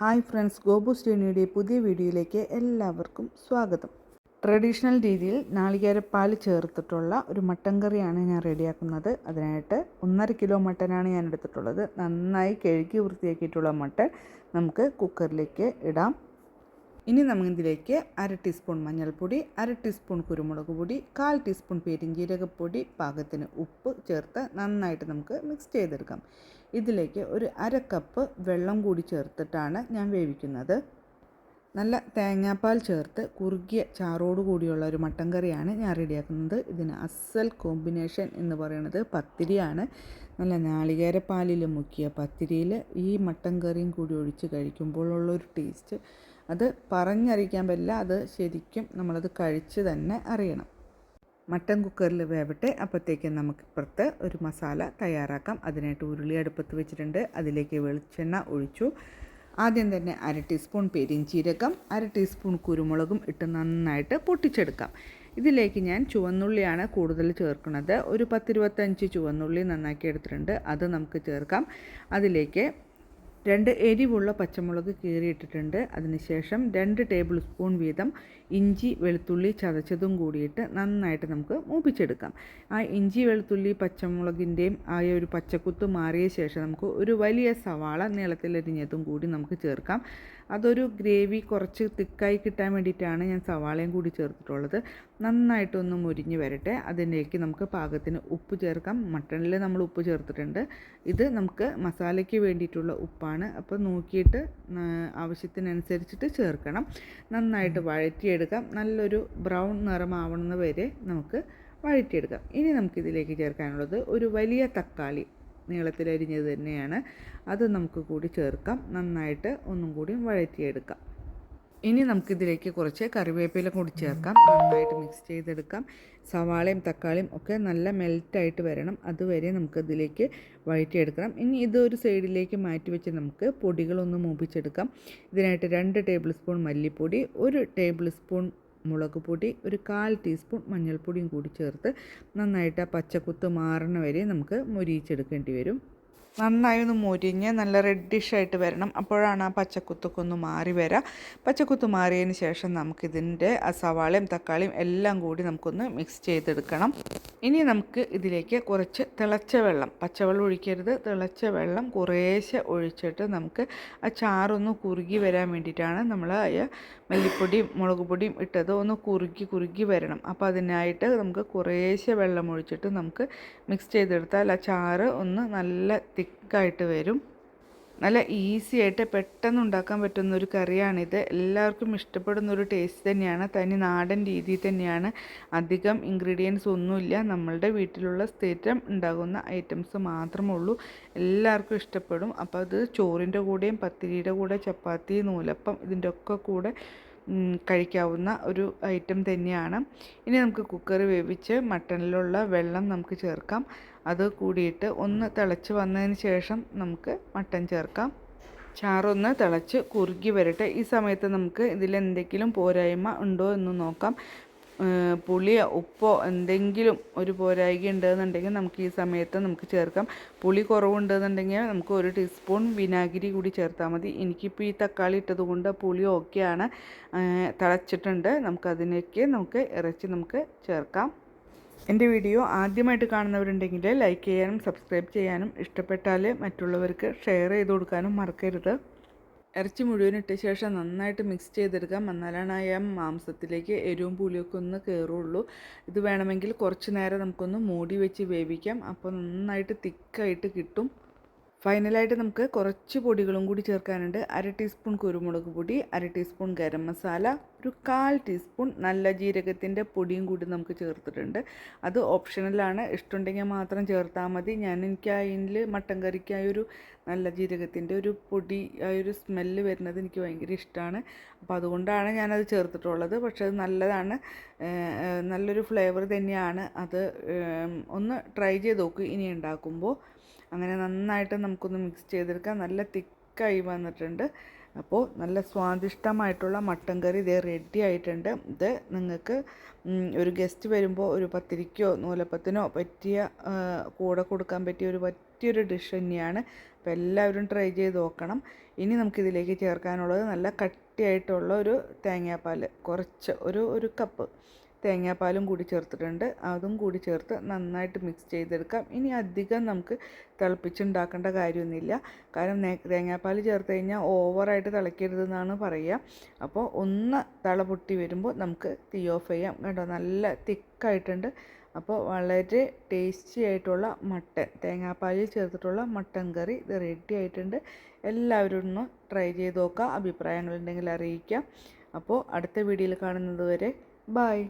Hi friends Gopu സ്റ്റേണിയുടെ പുതിയ വീഡിയോയിലേക്ക് എല്ലാവർക്കും സ്വാഗതം. ട്രഡീഷണൽ രീതിയിൽ നാളികേരപ്പാൽ ചേർത്തിട്ടുള്ള ഒരു മട്ടൻ കറിയാണ് ഞാൻ റെഡിയാക്കുന്നത്. അതിനായിട്ട് ഒന്നര കിലോ മട്ടനാണ് ഞാൻ എടുത്തിട്ടുള്ളത്. നന്നായി കഴുകി വൃത്തിയാക്കിയിട്ടുള്ള മട്ടൻ നമുക്ക് കുക്കറിലേക്ക് ഇടാം. ഇനി നമുക്കിതിലേക്ക് അര ടീസ്പൂൺ മഞ്ഞൾപ്പൊടി അര ടീസ്പൂൺ കുരുമുളക് പൊടി കാൽ ടീസ്പൂൺ പെരിഞ്ജീരകപ്പൊടി പാകത്തിന് ഉപ്പ് ചേർത്ത് നന്നായിട്ട് നമുക്ക് മിക്സ് ചെയ്തെടുക്കാം. ഇതിലേക്ക് ഒരു അര കപ്പ് വെള്ളം കൂടി ചേർത്തിട്ടാണ് ഞാൻ വേവിക്കുന്നത്. നല്ല തേങ്ങാപ്പാൽ ചേർത്ത് കുറുകിയ ചാറോട് കൂടിയുള്ള ഒരു മട്ടൻ കറിയാണ് ഞാൻ റെഡിയാക്കുന്നത്. ഇതിന് അസൽ കോമ്പിനേഷൻ എന്ന് പറയുന്നത് പത്തിരിയാണ്. നല്ല നാളികേരപ്പാലിൽ മുക്കിയ പത്തിരിയിൽ ഈ മട്ടൻ കറിയും കൂടി ഒഴിച്ച് കഴിക്കുമ്പോഴുള്ളൊരു ടേസ്റ്റ്. അത് പറഞ്ഞറിയിക്കാൻ പറ്റില്ല. അത് ശരിക്കും നമ്മളത് കഴിച്ച് തന്നെ അറിയണം. മട്ടൻ കുക്കറിൽ വേവട്ടെ അപ്പോഴത്തേക്ക് നമുക്ക് ഇപ്പുറത്ത് ഒരു മസാല തയ്യാറാക്കാം. അതിനായിട്ട് ഉരുളി അടുപ്പത്ത് വെച്ചിട്ടുണ്ട്. അതിലേക്ക് വെളിച്ചെണ്ണ ഒഴിച്ചു. ആദ്യം തന്നെ അര ടീസ്പൂൺ പെരിഞ്ചീരകം അര ടീസ്പൂൺ കുരുമുളകും ഇട്ട് നന്നായിട്ട് പൊട്ടിച്ചെടുക്കാം. ഇതിലേക്ക് ഞാൻ ചുവന്നുള്ളിയാണ് കൂടുതൽ ചേർക്കുന്നത്. ഒരു പത്തിരുപത്തഞ്ച് ചുവന്നുള്ളി നന്നാക്കി എടുത്തിട്ടുണ്ട്. അത് നമുക്ക് ചേർക്കാം. അതിലേക്ക് രണ്ട് എരിവുള്ള പച്ചമുളക് കീറിയിട്ടിട്ടുണ്ട്. അതിനുശേഷം രണ്ട് ടേബിൾ സ്പൂൺ വീതം ഇഞ്ചി വെളുത്തുള്ളി ചതച്ചതും കൂടിയിട്ട് നന്നായിട്ട് നമുക്ക് മൂപ്പിച്ചെടുക്കാം. ആ ഇഞ്ചി വെളുത്തുള്ളി പച്ചമുളകിന്റെയും ആ ഒരു പച്ചക്കുത്ത് മാറിയ ശേഷം നമുക്ക് ഒരു വലിയ സവാള നീളത്തിലരിഞ്ഞതും കൂടി നമുക്ക് ചേർക്കാം. അതൊരു ഗ്രേവി കുറച്ച് തിക്കായി കിട്ടാൻ വേണ്ടിയിട്ടാണ് ഞാൻ സവാളയും കൂടി ചേർത്തിട്ടുള്ളത്. നന്നായിട്ടൊന്ന് മുരിഞ്ഞ് വരട്ടെ. അതിലേക്ക് നമുക്ക് പാകത്തിന് ഉപ്പ് ചേർക്കാം. മട്ടണിൽ നമ്മൾ ഉപ്പ് ചേർത്തിട്ടുണ്ട്. ഇത് നമുക്ക് മസാലയ്ക്ക് വേണ്ടിയിട്ടുള്ള ഉപ്പാണ് അപ്പോൾ നോക്കിയിട്ട് ആവശ്യത്തിനനുസരിച്ചിട്ട് ചേർക്കണം. നന്നായിട്ട് വഴറ്റിയെടുക്കാം. നല്ലൊരു ബ്രൗൺ നിറമാവുന്നത് വരെ നമുക്ക് വഴറ്റിയെടുക്കാം. ഇനി നമുക്കിതിലേക്ക് ചേർക്കാനുള്ളത് ഒരു വലിയ തക്കാളി നീളത്തിലരിഞ്ഞത് തന്നെയാണ്. അത് നമുക്ക് കൂടി ചേർക്കാം. നന്നായിട്ട് ഒന്നും കൂടി വഴറ്റിയെടുക്കാം. ഇനി നമുക്കിതിലേക്ക് കുറച്ച് കറിവേപ്പില കൂടി ചേർക്കാം. നന്നായിട്ട് മിക്സ് ചെയ്തെടുക്കാം. സവാളയും തക്കാളിയും ഒക്കെ നല്ല മെൽറ്റായിട്ട് വരണം. അതുവരെ നമുക്കിതിലേക്ക് വഴറ്റിയെടുക്കണം. ഇനി ഇതൊരു സൈഡിലേക്ക് മാറ്റി വെച്ച് നമുക്ക് പൊടികളൊന്ന് മൂപ്പിച്ചെടുക്കാം. ഇതിനായിട്ട് രണ്ട് ടേബിൾ സ്പൂൺ മല്ലിപ്പൊടി ഒരു ടേബിൾ സ്പൂൺ മുളക് പൊടി ഒരു കാൽ ടീസ്പൂൺ മഞ്ഞൾപ്പൊടിയും കൂടി ചേർത്ത് നന്നായിട്ട് ആ പച്ചക്കുത്ത് മാറണ വരെ നമുക്ക് മൊരിയിച്ചെടുക്കേണ്ടി വരും. നന്നായി ഒന്ന് മുരിഞ്ഞ് നല്ല റെഡിഷായിട്ട് വരണം. അപ്പോഴാണ് ആ പച്ചക്കുത്തൊക്കെ ഒന്ന് മാറി വരിക പച്ചക്കുത്ത് മാറിയതിന് ശേഷം നമുക്കിതിന്റെ ആ സവാളയും തക്കാളിയും എല്ലാം കൂടി നമുക്കൊന്ന് മിക്സ് ചെയ്തെടുക്കണം. ഇനി നമുക്ക് ഇതിലേക്ക് കുറച്ച് തിളച്ച വെള്ളം പച്ചവെള്ളം ഒഴിക്കരുത്. തിളച്ച വെള്ളം കുറേശ്ശെ ഒഴിച്ചിട്ട് നമുക്ക് ആ ചാറൊന്ന് കുറുകി വരാൻ വേണ്ടിയിട്ടാണ് നമ്മൾ മല്ലിപ്പൊടിയും മുളക് പൊടിയും ഇട്ടത് ഒന്ന് കുറുകി കുറുകി വരണം. അപ്പോൾ അതിനായിട്ട് നമുക്ക് കുറേശ്ശെ വെള്ളം ഒഴിച്ചിട്ട് നമുക്ക് മിക്സ് ചെയ്തെടുത്താൽ ആ ചാറ് ഒന്ന് നല്ല തിക്കായിട്ട് വരും. നല്ല ഈസി ആയിട്ട് പെട്ടെന്ന് ഉണ്ടാക്കാൻ പറ്റുന്ന ഒരു കറിയാണിത്. എല്ലാവർക്കും ഇഷ്ടപ്പെടുന്ന ഒരു ടേസ്റ്റ് തന്നെയാണ്. തനി നാടൻ രീതിയിൽ തന്നെയാണ്. അധികം ഇൻഗ്രീഡിയൻസ് ഒന്നുമില്ല. നമ്മളുടെ വീട്ടിലുള്ള സ്ഥിരം ഉണ്ടാകുന്ന ഐറ്റംസ് മാത്രമേ ഉള്ളൂ എല്ലാവർക്കും ഇഷ്ടപ്പെടും. അപ്പോൾ അത് ചോറിന്റെ കൂടെയും പത്തിരിയുടെ കൂടെ ചപ്പാത്തി നൂലപ്പം ഇതിന്റെ ഒക്കെ കൂടെ കഴിക്കാവുന്ന ഒരു ഐറ്റം തന്നെയാണ്. ഇനി നമുക്ക് കുക്കർ വേവിച്ച് മട്ടണിലുള്ള വെള്ളം നമുക്ക് ചേർക്കാം. അത് കൂടിയിട്ട് ഒന്ന് തിളച്ച് വന്നതിന് ശേഷം നമുക്ക് മട്ടൻ ചേർക്കാം. ചാറൊന്ന് തിളച്ച് കുറുകി വരട്ടെ. ഈ സമയത്ത് നമുക്ക് ഇതിൽ എന്തെങ്കിലും പോരായ്മ ഉണ്ടോ എന്ന് നോക്കാം. പുളിയോ ഉപ്പോ എന്തെങ്കിലും ഒരു പോരായ്ക ഉണ്ടെന്നുണ്ടെങ്കിൽ നമുക്ക് ഈ സമയത്ത് നമുക്ക് ചേർക്കാം. പുളി കുറവുണ്ടെന്നുണ്ടെങ്കിൽ നമുക്ക് ഒരു ടീസ്പൂൺ വിനാഗിരി കൂടി ചേർത്താൽ മതി. എനിക്കിപ്പോൾ ഈ തക്കാളി ഇട്ടത് കൊണ്ട് പുളി ഓക്കെയാണ് തിളച്ചിട്ടുണ്ട്. നമുക്കതിനേക്ക് നമുക്ക് ഇറച്ചി നമുക്ക് ചേർക്കാം. എന്റെ വീഡിയോ ആദ്യമായിട്ട് കാണുന്നവരുണ്ടെങ്കിൽ ലൈക്ക് ചെയ്യാനും സബ്സ്ക്രൈബ് ചെയ്യാനും ഇഷ്ടപ്പെട്ടാൽ മറ്റുള്ളവർക്ക് ഷെയർ ചെയ്ത് കൊടുക്കാനും മറക്കരുത്. ഇറച്ചി മുഴുവൻ ഇട്ട ശേഷം നന്നായിട്ട് മിക്സ് ചെയ്തെടുക്കാം. എന്നാലാണ് ആ മാംസത്തിലേക്ക് എരിവും പുളിയൊക്കെ ഒന്ന് കയറുള്ളൂ ഇത് വേണമെങ്കിൽ കുറച്ച് നേരം നമുക്കൊന്ന് മൂടി വെച്ച് വേവിക്കാം. അപ്പോൾ നന്നായിട്ട് തിക്കായിട്ട് കിട്ടും. ഫൈനലായിട്ട് നമുക്ക് കുറച്ച് പൊടികളും കൂടി ചേർക്കാനുണ്ട്. അര ടീസ്പൂൺ കുരുമുളക് പൊടി അര ടീസ്പൂൺ ഗരം മസാല ഒരു കാൽ ടീസ്പൂൺ നല്ല ജീരകത്തിന്റെ പൊടിയും കൂടി നമുക്ക് ചേർത്തിട്ടുണ്ട്. അത് ഓപ്ഷണലാണ് ഇഷ്ടമുണ്ടെങ്കിൽ മാത്രം ചേർത്താൽ മതി. ഞാൻ എനിക്ക് അതിൽ മട്ടൻ കറിക്കായൊരു നല്ല ജീരകത്തിന്റെ ഒരു പൊടി ആ ഒരു സ്മെല്ല് വരുന്നത് എനിക്ക് ഭയങ്കര ഇഷ്ടമാണ്. അപ്പോൾ അതുകൊണ്ടാണ് ഞാനത് ചേർത്തിട്ടുള്ളത്. പക്ഷെ അത് നല്ലതാണ്. നല്ലൊരു ഫ്ലേവർ തന്നെയാണ്. അത് ഒന്ന് ട്രൈ ചെയ്ത് നോക്കൂ. ഇനി ഉണ്ടാക്കുമ്പോൾ അങ്ങനെ നന്നായിട്ട് നമുക്കൊന്ന് മിക്സ് ചെയ്തെടുക്കാം. നല്ല തിക്കായി വന്നിട്ടുണ്ട്. അപ്പോൾ നല്ല സ്വാദിഷ്ടമായിട്ടുള്ള മട്ടൻ കറി ഇതേ റെഡി ആയിട്ടുണ്ട്. ഇത് നിങ്ങൾക്ക് ഒരു ഗസ്റ്റ് വരുമ്പോൾ ഒരു പത്തിരിക്കോ നൂലപ്പത്തിനോ പറ്റിയ കൂടെ കൊടുക്കാൻ പറ്റിയ ഒരു പറ്റിയൊരു ഡിഷ് തന്നെയാണ്. അപ്പോൾ എല്ലാവരും ട്രൈ ചെയ്ത് നോക്കണം. ഇനി നമുക്കിതിലേക്ക് ചേർക്കാനുള്ളത് നല്ല കട്ടിയായിട്ടുള്ള ഒരു തേങ്ങാപ്പാൽ കുറച്ച് ഒരു ഒരു കപ്പ് തേങ്ങാപ്പാലും കൂടി ചേർത്തിട്ടുണ്ട്. അതും കൂടി ചേർത്ത് നന്നായിട്ട് മിക്സ് ചെയ്തെടുക്കാം. ഇനി അധികം നമുക്ക് തിളപ്പിച്ചുണ്ടാക്കേണ്ട കാര്യമൊന്നുമില്ല. കാരണം തേങ്ങാപ്പാൽ ചേർത്ത് കഴിഞ്ഞാൽ ഓവറായിട്ട് തിളയ്ക്കരുതെന്നാണ് പറയുക. അപ്പോൾ ഒന്ന് തിള പൊട്ടി വരുമ്പോൾ നമുക്ക് തീ ഓഫ് ചെയ്യാം. കേട്ടോ നല്ല തിക്കായിട്ടുണ്ട്. അപ്പോൾ വളരെ ടേസ്റ്റി ആയിട്ടുള്ള മട്ടൻ തേങ്ങാപ്പാലിൽ ചേർത്തിട്ടുള്ള മട്ടൻ കറി ഇത് റെഡി ആയിട്ടുണ്ട്. എല്ലാവരും ഒന്ന് ട്രൈ ചെയ്ത് നോക്കുക അഭിപ്രായങ്ങളുണ്ടെങ്കിൽ അറിയിക്കാം. അപ്പോൾ അടുത്ത വീഡിയോയിൽ കാണുന്നത് വരെ ബായ്